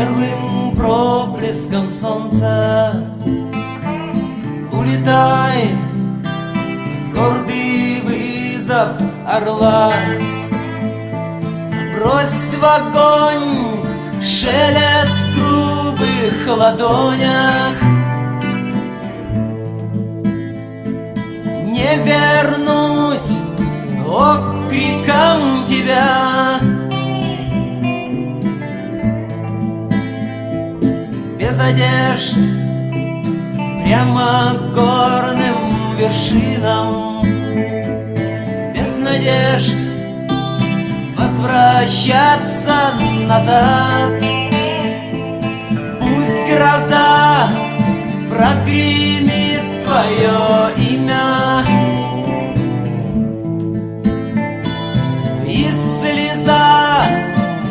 первым проблеском солнца. Улетай в гордый вызов орла. Брось в огонь шелест в грубых ладонях. Не вернуть окриком тебя. Без одежд прямо к горным вершинам. Без надежд возвращаться назад. Пусть гроза прогремит твое имя. И слеза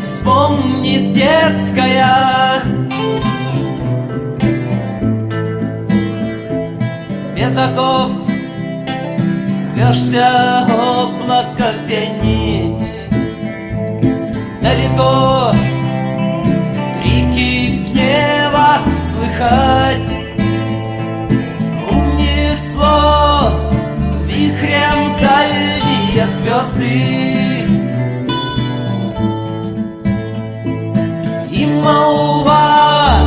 вспомнит детская без оков Рвешься облако пенить. Далеко крики гнева слыхать. Унесло вихрем в дальние звезды. И молва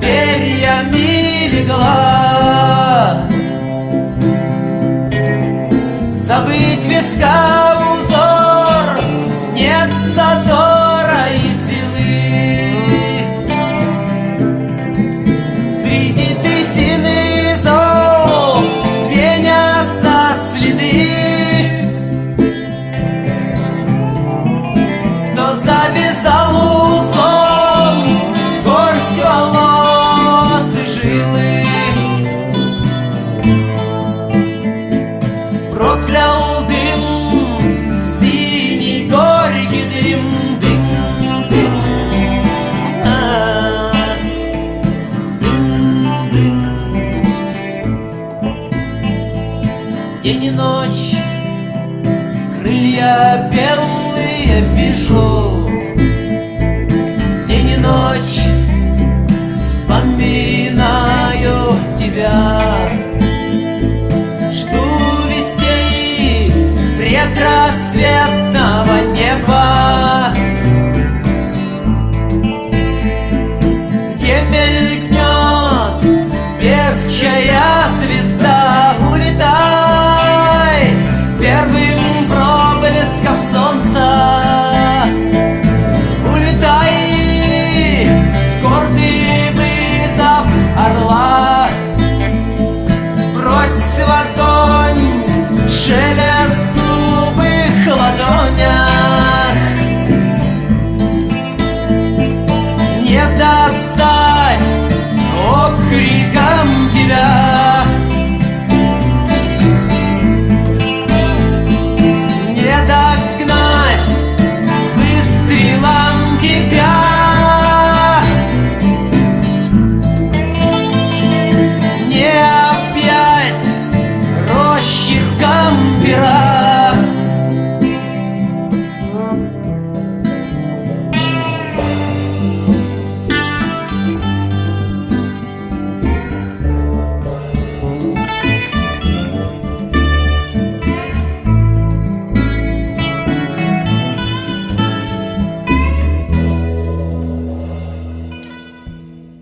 перьями легла крылья белые вижу. шелест в грубых ладонях. Не достать окриком тебя.